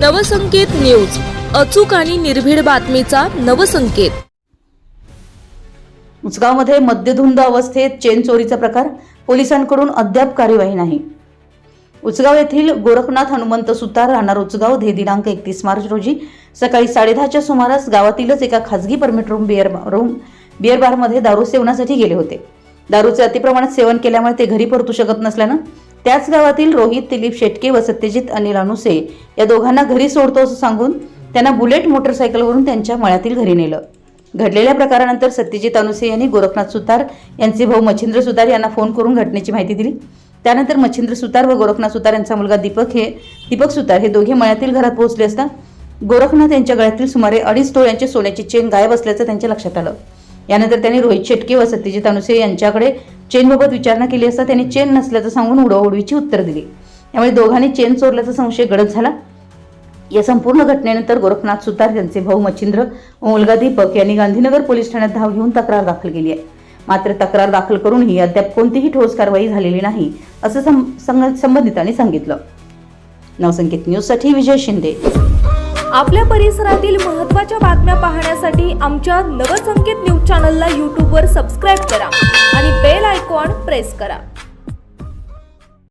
Navsanket news. अचूक आणि निर्भीड बातमीचा नवसंकेत. उचगावमध्ये मद्यधुंद अवस्थेत चेन चोरीचा प्रकार पोलिसांकडून अद्याप कार्यवाही नाही. उचगाव येथील गोरखनाथ हनुमंत सुतार राहणार उचगाव धे दिनांक एकतीस मार्च रोजी सकाळी साडेदहाच्या सुमारास गावातीलच एका खासगी permit room beer room beer बारमध्ये दारू सेवनासाठी गेले होते. दारूचे अतिप्रमाणात सेवन केल्यामुळे ते घरी परतू शकत नसल्यानं त्याच गावातील रोहित दिलीप शेटके व सत्यजित अनिल अनुसे या दोघांना घरी सोडतो असं सांगून त्यांना बुलेट मोटरसायकलवरून त्यांच्या मळ्यातील घरी नेलं. घडलेल्या प्रकारानंतर सत्यजित अनुसे यांनी गोरखनाथ सुतार यांचे भाऊ मच्छिंद्र सुतार यांना फोन करून घटनेची माहिती दिली. त्यानंतर मच्छिंद्र सुतार व गोरखनाथ सुतार यांचा मुलगा दीपक हे दीपक सुतार हे दोघे मळ्यातील घरात पोहोचले असता गोरखनाथ यांच्या गळ्यातील सुमारे अडीच तोळ्यांचे सोन्याची चेन गायब असल्याचं त्यांच्या लक्षात आलं. यानंतर त्यांनी रोहित शेटके व सत्यजित अनुसे यांच्याकडे चेनबाबत विचारणा केली असता त्यांनी चेन नसल्याचं सांगून उडवाउडवीची उत्तर दिली. त्यामुळे दोघांनी चेन चोरल्याचा संशय गडद झाला. या संपूर्ण घटनेनंतर गोरखनाथ सुतार यांचे भाऊ मच्छिंद्र व मुलगा दीपक यांनी गांधीनगर पोलीस ठाण्यात धाव घेऊन तक्रार दाखल केली आहे. मात्र तक्रार दाखल करूनही अद्याप कोणतीही ठोस कारवाई झालेली नाही असं सं- संबंधितांनी सांगितलं. नवसंकेत न्यूजसाठी विजय शिंदे. आपल्या परिसरातील महत्त्वाच्या बातम्या पाहण्यासाठी आमच्या नवसंकेत न्यूज चॅनलला यूट्यूबवर सबस्क्राईब करा आणि बेल आयकॉन प्रेस करा.